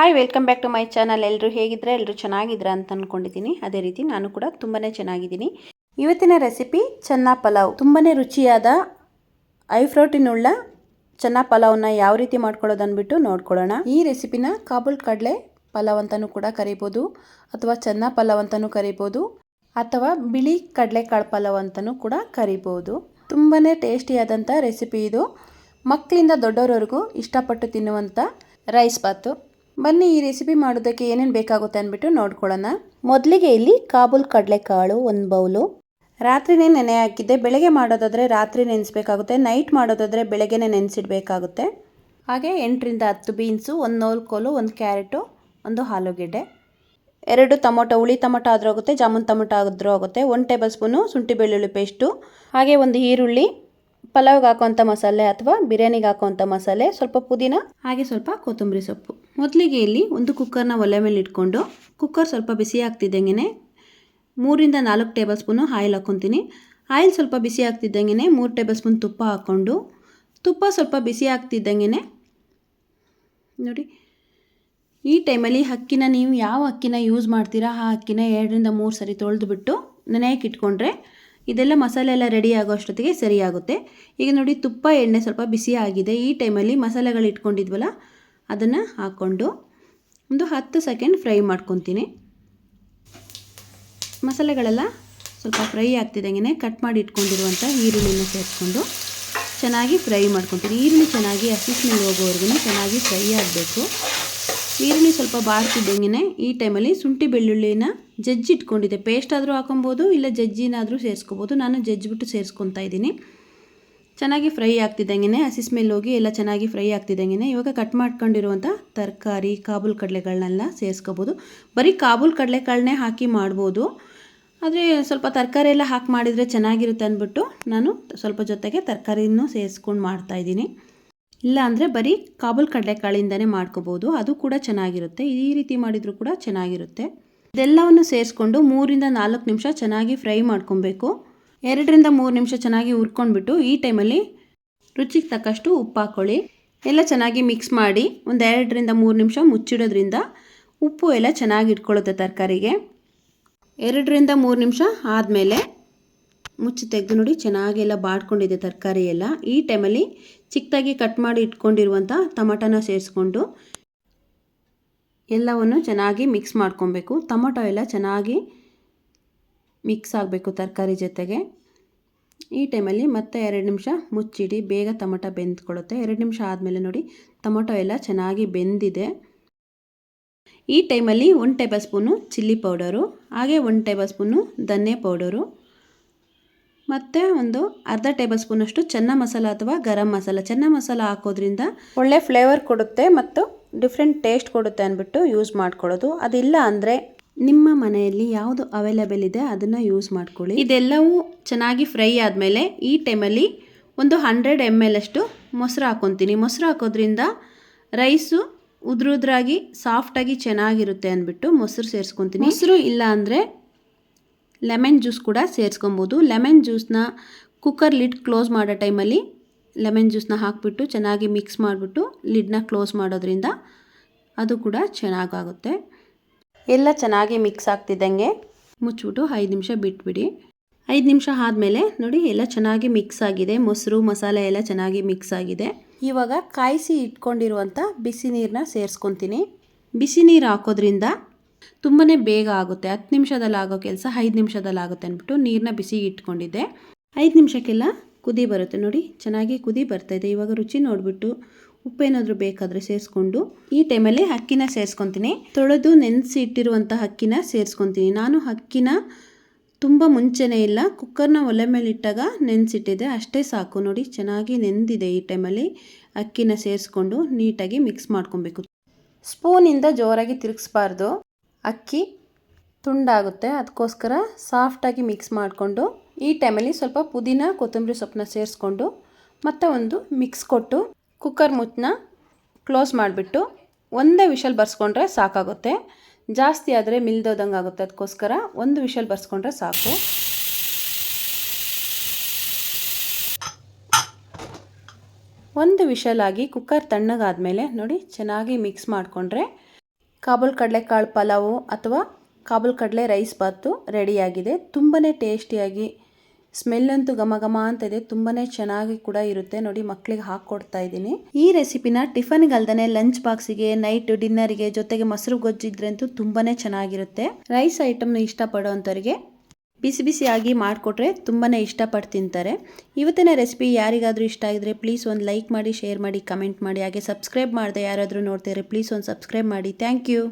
Hi welcome back to my channel ಎಲ್ಲರೂ ಹೇಗಿದ್ರೆ ಎಲ್ಲರೂ ಚೆನ್ನಾಗಿದ್ರ ಅಂತ ಅಂದ್ಕೊಂಡಿದ್ದೀನಿ ಅದೇ ರೀತಿ ನಾನು ಕೂಡ ತುಂಬಾ ಚೆನ್ನಾಗಿದ್ದೀನಿ. ಇವತ್ತಿನ ರೆಸಿಪಿ ಚೆನ್ನ ಪಲಾವ್. ತುಂಬಾ ರುಚಿಯಾದ ಐ ಪ್ರೋಟೀನ್ ಉಳ್ಳ ಚೆನ್ನ ಪಲಾವ್ನ ಯಾವ ರೀತಿ ಮಾಡ್ಕೊಳ್ಳೋದು ಅಂದ್ಬಿಟ್ಟು ನೋಡ್ಕೊಳ್ಳೋಣ. ಈ ರೆಸಿಪಿನ ಕಾಬೂಲ್ ಕಡಲೆ ಪಲಾವ್ ಅಂತಲೂ ಕೂಡ ಕರಿಬೋದು, ಅಥವಾ ಚೆನ್ನ ಪಲಾವ್ ಅಂತಲೂ ಕರಿಬೋದು, ಅಥವಾ ಬಿಳಿ ಕಡಲೆಕಾಳು ಪಲಾವ್ ಅಂತಲೂ ಕೂಡ ಕರಿಬೋದು. ತುಂಬಾ ಟೇಸ್ಟಿಯಾದಂಥ ರೆಸಿಪಿ ಇದು. ಮಕ್ಕಳಿಂದ ದೊಡ್ಡವರವರೆಗೂ ಇಷ್ಟಪಟ್ಟು ತಿನ್ನುವಂಥ ರೈಸ್ ಬಾತು ಬನ್ನಿ ಈ ರೆಸಿಪಿ ಮಾಡೋದಕ್ಕೆ ಏನೇನು ಬೇಕಾಗುತ್ತೆ ಅಂದ್ಬಿಟ್ಟು ನೋಡ್ಕೊಳ್ಳೋಣ. ಮೊದಲಿಗೆ ಇಲ್ಲಿ ಕಾಬೂಲ್ ಕಡಲೆಕಾಳು ಒಂದು ಬೌಲು. ರಾತ್ರಿನೇ ನೆನೆ ಹಾಕಿದ್ದೆ. ಬೆಳಗ್ಗೆ ಮಾಡೋದಾದರೆ ರಾತ್ರಿ ನೆನೆಸ್ಬೇಕಾಗುತ್ತೆ. ನೈಟ್ ಮಾಡೋದಾದರೆ ಬೆಳಗ್ಗೆನೇ ನೆನೆಸಿಡಬೇಕಾಗುತ್ತೆ. ಹಾಗೆ ಎಂಟರಿಂದ ಹತ್ತು ಬೀನ್ಸು, ಒಂದು ನೋಲ್ಕೋಲು ಒಂದು ಕ್ಯಾರೆಟು, ಒಂದು ಆಲೂಗೆಡ್ಡೆ. ಎರಡು ಟೊಮೊಟೊ, ಹುಳಿ ಟೊಮೊಟೊ ಆದರೂ ಆಗುತ್ತೆ, ಜಾಮೂನ್ ಟೊಮೊಟೊ ಆದರೂ ಆಗುತ್ತೆ. ಒಂದು ಟೇಬಲ್ ಸ್ಪೂನು ಶುಂಠಿ ಬೆಳ್ಳುಳ್ಳಿ ಪೇಸ್ಟು. ಹಾಗೆ ಒಂದು ಈರುಳ್ಳಿ. ಪಲಾವ್ಗೆ ಹಾಕುವಂಥ ಮಸಾಲೆ ಅಥವಾ ಬಿರಿಯಾನಿಗೆ ಹಾಕುವಂಥ ಮಸಾಲೆ. ಸ್ವಲ್ಪ ಪುದೀನ. ಹಾಗೆ ಸ್ವಲ್ಪ ಕೊತ್ತಂಬರಿ ಸೊಪ್ಪು. ಮೊದಲಿಗೆ ಇಲ್ಲಿ ಒಂದು ಕುಕ್ಕರ್ನ ಒಲೆ ಮೇಲೆ ಇಟ್ಕೊಂಡು ಕುಕ್ಕರ್ ಸ್ವಲ್ಪ ಬಿಸಿ ಆಗ್ತಿದ್ದಂಗೆ ಮೂರಿಂದ ನಾಲ್ಕು ಟೇಬಲ್ ಸ್ಪೂನು ಆಯಿಲ್ ಹಾಕ್ಕೊತೀನಿ. ಆಯಿಲ್ ಸ್ವಲ್ಪ ಬಿಸಿ ಆಗ್ತಿದ್ದಂಗೆ ಮೂರು ಟೇಬಲ್ ಸ್ಪೂನ್ ತುಪ್ಪ ಹಾಕ್ಕೊಂಡು, ತುಪ್ಪ ಸ್ವಲ್ಪ ಬಿಸಿ ಆಗ್ತಿದ್ದಂಗೆ ನೋಡಿ, ಈ ಟೈಮಲ್ಲಿ ಅಕ್ಕಿನ ನೀವು ಯಾವ ಅಕ್ಕಿನ ಯೂಸ್ ಮಾಡ್ತೀರಾ, ಆ ಅಕ್ಕಿನ ಎರಡರಿಂದ ಮೂರು ಸರಿ ತೊಳೆದುಬಿಟ್ಟು ನೆನೆಯಕ್ಕೆ ಇಟ್ಕೊಂಡ್ರೆ ಇದೆಲ್ಲ ಮಸಾಲೆ ಎಲ್ಲ ರೆಡಿ ಆಗೋ ಅಷ್ಟೊತ್ತಿಗೆ ಸರಿಯಾಗುತ್ತೆ ಈಗ ನೋಡಿ, ತುಪ್ಪ ಎಣ್ಣೆ ಸ್ವಲ್ಪ ಬಿಸಿ ಆಗಿದೆ. ಈ ಟೈಮಲ್ಲಿ ಮಸಾಲೆಗಳು ಇಟ್ಕೊಂಡಿದ್ವಲ್ಲ ಅದನ್ನು ಹಾಕ್ಕೊಂಡು ಒಂದು ಹತ್ತು ಸೆಕೆಂಡ್ ಫ್ರೈ ಮಾಡ್ಕೊತೀನಿ. ಮಸಾಲೆಗಳೆಲ್ಲ ಸ್ವಲ್ಪ ಫ್ರೈ ಆಗ್ತಿದ್ದಂಗೆ ಕಟ್ ಮಾಡಿ ಇಟ್ಕೊಂಡಿರುವಂಥ ಈರುಳ್ಳಿನ ಸೇರಿಸ್ಕೊಂಡು ಚೆನ್ನಾಗಿ ಫ್ರೈ ಮಾಡ್ಕೊತೀನಿ. ಈರುಳ್ಳಿ ಚೆನ್ನಾಗಿ ಹಸಿ ಹೋಗೋವರೆಗೂ ಚೆನ್ನಾಗಿ ಫ್ರೈ ಆಗಬೇಕು. ಈರುಳ್ಳಿ ಸ್ವಲ್ಪ ಬಾಡ್ತಿದ್ದಂಗೆ ಈ ಟೈಮಲ್ಲಿ ಶುಂಠಿ ಬೆಳ್ಳುಳ್ಳಿನ ಜಜ್ಜಿ ಇಟ್ಕೊಂಡಿದ್ದೆ. ಪೇಸ್ಟ್ ಆದರೂ ಹಾಕೊಬೋದು, ಇಲ್ಲ ಜಜ್ಜಿನಾದರೂ ಸೇರಿಸ್ಕೋಬೋದು. ನಾನು ಜಜ್ಜಿಬಿಟ್ಟು ಸೇರಿಸ್ಕೊತಾ ಇದ್ದೀನಿ. ಚೆನ್ನಾಗಿ ಫ್ರೈ ಆಗ್ತಿದ್ದಂಗೆ ಹಸಿ ಸ್ಮೆಲ್ ಹೋಗಿ ಎಲ್ಲ ಚೆನ್ನಾಗಿ ಫ್ರೈ ಆಗ್ತಿದ್ದಂಗೆ ಇವಾಗ ಕಟ್ ಮಾಡ್ಕೊಂಡಿರುವಂಥ ತರಕಾರಿ, ಕಾಬೂಲ್ ಕಡಲೆಗಳನ್ನೆಲ್ಲ ಸೇರಿಸ್ಕೋಬೋದು. ಬರೀ ಕಾಬೂಲ್ ಕಡಲೆಕಾಳನ್ನೇ ಹಾಕಿ ಮಾಡ್ಬೋದು. ಆದರೆ ಸ್ವಲ್ಪ ತರಕಾರಿ ಎಲ್ಲ ಹಾಕಿ ಮಾಡಿದರೆ ಚೆನ್ನಾಗಿರುತ್ತೆ ಅಂದ್ಬಿಟ್ಟು ನಾನು ಸ್ವಲ್ಪ ಜೊತೆಗೆ ತರಕಾರಿನೂ ಸೇರಿಸ್ಕೊಂಡು ಮಾಡ್ತಾಯಿದ್ದೀನಿ ಇಲ್ಲ ಅಂದರೆ ಬರೀ ಕಾಬೂಲ್ ಕಡಲೆಕಾಳಿಂದನೇ ಮಾಡ್ಕೋಬೋದು. ಅದು ಕೂಡ ಚೆನ್ನಾಗಿರುತ್ತೆ. ಈ ರೀತಿ ಮಾಡಿದರೂ ಕೂಡ ಚೆನ್ನಾಗಿರುತ್ತೆ. ಇದೆಲ್ಲವನ್ನು ಸೇರಿಸ್ಕೊಂಡು ಮೂರಿಂದ ನಾಲ್ಕು ನಿಮಿಷ ಚೆನ್ನಾಗಿ ಫ್ರೈ ಮಾಡ್ಕೊಬೇಕು. ಎರಡರಿಂದ ಮೂರು ನಿಮಿಷ ಚೆನ್ನಾಗಿ ಹುರ್ಕೊಂಡ್ಬಿಟ್ಟು ಈ ಟೈಮಲ್ಲಿ ರುಚಿಗೆ ತಕ್ಕಷ್ಟು ಉಪ್ಪು ಹಾಕ್ಕೊಳ್ಳಿ ಎಲ್ಲ ಚೆನ್ನಾಗಿ ಮಿಕ್ಸ್ ಮಾಡಿ ಒಂದು ಎರಡರಿಂದ ಮೂರು ನಿಮಿಷ ಮುಚ್ಚಿಡೋದ್ರಿಂದ ಉಪ್ಪು ಎಲ್ಲ ಚೆನ್ನಾಗಿ ಇಟ್ಕೊಳ್ಳುತ್ತೆ ತರಕಾರಿಗೆ. ಎರಡರಿಂದ ಮೂರು ನಿಮಿಷ ಆದಮೇಲೆ ಮುಚ್ಚಿ ತೆಗೆದು ನೋಡಿ ಚೆನ್ನಾಗಿ ಎಲ್ಲ ಬಾಡ್ಕೊಂಡಿದೆ ತರಕಾರಿ ಎಲ್ಲ. ಈ ಟೈಮಲ್ಲಿ ಚಿಕ್ಕದಾಗಿ ಕಟ್ ಮಾಡಿ ಇಟ್ಕೊಂಡಿರುವಂಥ ಟಮಟನ ಸೇರಿಸ್ಕೊಂಡು ಎಲ್ಲವನ್ನು ಚೆನ್ನಾಗಿ ಮಿಕ್ಸ್ ಮಾಡ್ಕೊಬೇಕು. ಟೊಮೊಟೊ ಎಲ್ಲ ಚೆನ್ನಾಗಿ ಮಿಕ್ಸ್ ಆಗಬೇಕು ತರಕಾರಿ ಜೊತೆಗೆ. ಈ ಟೈಮಲ್ಲಿ ಮತ್ತೆ ಎರಡು ನಿಮಿಷ ಮುಚ್ಚಿಡಿ, ಬೇಗ ಟೊಮೊಟೊ ಬೆಂದ್ಕೊಳ್ಳುತ್ತೆ. ಎರಡು ನಿಮಿಷ ಆದಮೇಲೆ ನೋಡಿ, ಟೊಮೊಟೊ ಎಲ್ಲ ಚೆನ್ನಾಗಿ ಬೆಂದಿದೆ. ಈ ಟೈಮಲ್ಲಿ ಒಂದು ಟೇಬಲ್ ಸ್ಪೂನು ಚಿಲ್ಲಿ ಪೌಡರು, ಹಾಗೆ ಒಂದು ಟೇಬಲ್ ಸ್ಪೂನು ಧನ್ಯ ಪೌಡರು, ಮತ್ತು ಒಂದು ಅರ್ಧ ಟೇಬಲ್ ಸ್ಪೂನಷ್ಟು ಚೆನ್ನ ಮಸಾಲ ಅಥವಾ ಗರಂ ಮಸಾಲ. ಚೆನ್ನ ಮಸಾಲ ಹಾಕೋದ್ರಿಂದ ಒಳ್ಳೆ ಫ್ಲೇವರ್ ಕೊಡುತ್ತೆ ಮತ್ತು ಡಿಫ್ರೆಂಟ್ ಟೇಸ್ಟ್ ಕೊಡುತ್ತೆ ಅಂದ್ಬಿಟ್ಟು ಯೂಸ್ ಮಾಡ್ಕೊಳ್ಳೋದು. ಅದಿಲ್ಲ ಅಂದರೆ ನಿಮ್ಮ ಮನೆಯಲ್ಲಿ ಯಾವುದು ಅವೈಲೇಬಲ್ ಇದೆ ಅದನ್ನು ಯೂಸ್ ಮಾಡ್ಕೊಳ್ಳಿ. ಇದೆಲ್ಲವೂ ಚೆನ್ನಾಗಿ ಫ್ರೈ ಆದಮೇಲೆ ಈ ಟೈಮಲ್ಲಿ ಒಂದು ಹಂಡ್ರೆಡ್ ಎಂ ಎಲ್ ಅಷ್ಟು ಮೊಸರು ಹಾಕ್ಕೊತೀನಿ ಮೊಸರು ಹಾಕೋದ್ರಿಂದ ರೈಸು ಉದ್ರುದ್ರಾಗಿ ಸಾಫ್ಟಾಗಿ ಚೆನ್ನಾಗಿರುತ್ತೆ ಅಂದ್ಬಿಟ್ಟು ಮೊಸರು ಸೇರಿಸ್ಕೊತೀನಿ. ಮೊಸರು ಇಲ್ಲ ಅಂದರೆ ಲೆಮನ್ ಜ್ಯೂಸ್ ಕೂಡ ಸೇರಿಸ್ಕೊಬೋದು. ಲೆಮನ್ ಜ್ಯೂಸ್ನ ಕುಕ್ಕರ್ ಲಿಡ್ ಕ್ಲೋಸ್ ಮಾಡೋ ಟೈಮಲ್ಲಿ ಲೆಮನ್ ಜ್ಯೂಸ್ನ ಹಾಕಿಬಿಟ್ಟು ಚೆನ್ನಾಗಿ ಮಿಕ್ಸ್ ಮಾಡಿಬಿಟ್ಟು ಲಿಡ್ನ ಕ್ಲೋಸ್ ಮಾಡೋದ್ರಿಂದ ಅದು ಕೂಡ ಚೆನ್ನಾಗಾಗುತ್ತೆ. ಎಲ್ಲ ಚೆನ್ನಾಗಿ ಮಿಕ್ಸ್ ಆಗ್ತಿದ್ದಂಗೆ. ಮುಚ್ಚಿಬಿಟ್ಟು ಐದು ನಿಮಿಷ ಬಿಟ್ಬಿಡಿ. ಐದು ನಿಮಿಷ ಆದಮೇಲೆ ನೋಡಿ ಎಲ್ಲ ಚೆನ್ನಾಗಿ ಮಿಕ್ಸ್ ಆಗಿದೆ. ಮೊಸರು ಮಸಾಲೆ ಎಲ್ಲ ಚೆನ್ನಾಗಿ ಮಿಕ್ಸ್ ಆಗಿದೆ. ಇವಾಗ ಕಾಯಿಸಿ ಇಟ್ಕೊಂಡಿರುವಂಥ ಬಿಸಿ ನೀರನ್ನ ಸೇರಿಸ್ಕೊತೀನಿ. ಬಿಸಿ ನೀರು ಹಾಕೋದ್ರಿಂದ ತುಂಬಾ ಬೇಗ ಆಗುತ್ತೆ. ಹತ್ತು ನಿಮಿಷದಲ್ಲಿ ಆಗೋ ಕೆಲಸ ಐದು ನಿಮಿಷದಲ್ಲಿ ಆಗುತ್ತೆ ಅಂದ್ಬಿಟ್ಟು ನೀರನ್ನ ಬಿಸಿ ಇಟ್ಕೊಂಡಿದ್ದೆ. ಐದು ನಿಮಿಷಕ್ಕೆಲ್ಲ ಕುದಿ ಬರುತ್ತೆ. ನೋಡಿ ಚೆನ್ನಾಗಿ ಕುದಿ ಬರ್ತಾಯಿದೆ ಇವಾಗ ರುಚಿ ನೋಡಿಬಿಟ್ಟು ಉಪ್ಪೇನಾದರೂ ಬೇಕಾದರೆ ಸೇರಿಸ್ಕೊಂಡು ಈ ಟೈಮಲ್ಲಿ ಅಕ್ಕಿನ ಸೇರಿಸ್ಕೊತೀನಿ. ತೊಳೆದು ನೆನೆಸಿ ಇಟ್ಟಿರುವಂಥ ಅಕ್ಕಿನ ಸೇರಿಸ್ಕೊತೀನಿ. ನಾನು ಅಕ್ಕಿನ ತುಂಬ ಮುಂಚೆನೇ ಇಲ್ಲ, ಕುಕ್ಕರ್ನ ಒಲೆ ಮೇಲೆ ಇಟ್ಟಾಗ ನೆನೆಸಿಟ್ಟಿದ್ದೆ ಅಷ್ಟೇ ಸಾಕು. ನೋಡಿ, ಚೆನ್ನಾಗಿ ನೆಂದಿದೆ ಈ ಟೈಮಲ್ಲಿ ಅಕ್ಕಿನ ಸೇರಿಸ್ಕೊಂಡು ನೀಟಾಗಿ ಮಿಕ್ಸ್ ಮಾಡ್ಕೊಬೇಕು. ಸ್ಪೂನಿಂದ ಜೋರಾಗಿ ತಿರುಗಿಸ್ಬಾರ್ದು. ಅಕ್ಕಿ ತುಂಡಾಗುತ್ತೆ. ಅದಕ್ಕೋಸ್ಕರ ಸಾಫ್ಟಾಗಿ ಮಿಕ್ಸ್ ಮಾಡಿಕೊಂಡು ಈ ಟೈಮಲ್ಲಿ ಸ್ವಲ್ಪ ಪುದೀನ, ಕೊತ್ತಂಬರಿ ಸೊಪ್ಪನ್ನ ಸೇರಿಸ್ಕೊಂಡು ಮತ್ತೆ ಒಂದು ಮಿಕ್ಸ್ ಕೊಟ್ಟು ಕುಕ್ಕರ್ ಮುಚ್ಚನ್ನ ಕ್ಲೋಸ್ ಮಾಡಿಬಿಟ್ಟು ಒಂದೇ ವಿಷಲ್ ಬರ್ಸ್ಕೊಂಡ್ರೆ ಸಾಕಾಗುತ್ತೆ. ಜಾಸ್ತಿ ಆದರೆ ಮಿಲ್ದೋದಂಗೆ ಆಗುತ್ತೆ ಅದಕ್ಕೋಸ್ಕರ ಒಂದು ವಿಷಲ್ ಬರ್ಸ್ಕೊಂಡ್ರೆ ಸಾಕು. ಒಂದು ವಿಷಲ್ ಆಗಿ ಕುಕ್ಕರ್ ತಣ್ಣಗಾದಮೇಲೆ ನೋಡಿ ಚೆನ್ನಾಗಿ ಮಿಕ್ಸ್ ಮಾಡಿಕೊಂಡ್ರೆ ಕಾಬೂಲ್ ಕಡಲೆಕಾಳು ಪಲಾವು ಅಥವಾ ಕಾಬೂಲ್ ಕಡಲೆ ರೈಸ್ ಬಾತು ರೆಡಿಯಾಗಿದೆ. ತುಂಬಾ ಟೇಸ್ಟಿಯಾಗಿ ಸ್ಮೆಲ್ ಅಂತೂ ಘಮ ಅಂತ ಇದೆ. ತುಂಬಾ ಚೆನ್ನಾಗಿ ಕೂಡ ಇರುತ್ತೆ. ನೋಡಿ ಮಕ್ಕಳಿಗೆ ಹಾಕ್ಕೊಡ್ತಾ ಇದ್ದೀನಿ. ಈ ರೆಸಿಪಿನ ಟಿಫನ್ಗಲ್ದೇ ಲಂಚ್ ಬಾಕ್ಸಿಗೆ ನೈಟ್ ಡಿನ್ನರ್ಗೆ ಜೊತೆಗೆ ಮೊಸರು ಗೊಜ್ಜಿದ್ರಂತೂ ತುಂಬಾ ಚೆನ್ನಾಗಿರುತ್ತೆ. ರೈಸ್ ಐಟಮ್ನ ಇಷ್ಟಪಡೋವಂಥವ್ರಿಗೆ ಬಿಸಿ ಬಿಸಿಯಾಗಿ ಮಾಡಿಕೊಟ್ರೆ ತುಂಬಾ ಇಷ್ಟಪಟ್ಟು ತಿಂತಾರೆ ಇವತ್ತಿನ ರೆಸಿಪಿ ಯಾರಿಗಾದರೂ ಇಷ್ಟ ಆಗಿದ್ರೆ ಪ್ಲೀಸ್ ಒಂದು ಲೈಕ್ ಮಾಡಿ ಶೇರ್ ಮಾಡಿ ಕಮೆಂಟ್ ಮಾಡಿ. ಹಾಗೆ ಸಬ್ಸ್ಕ್ರೈಬ್ ಮಾಡಿದೆ ಯಾರಾದರೂ ನೋಡ್ತಾರೆ ಪ್ಲೀಸ್ ಒಂದು ಸಬ್ಸ್ಕ್ರೈಬ್ ಮಾಡಿ. Thank you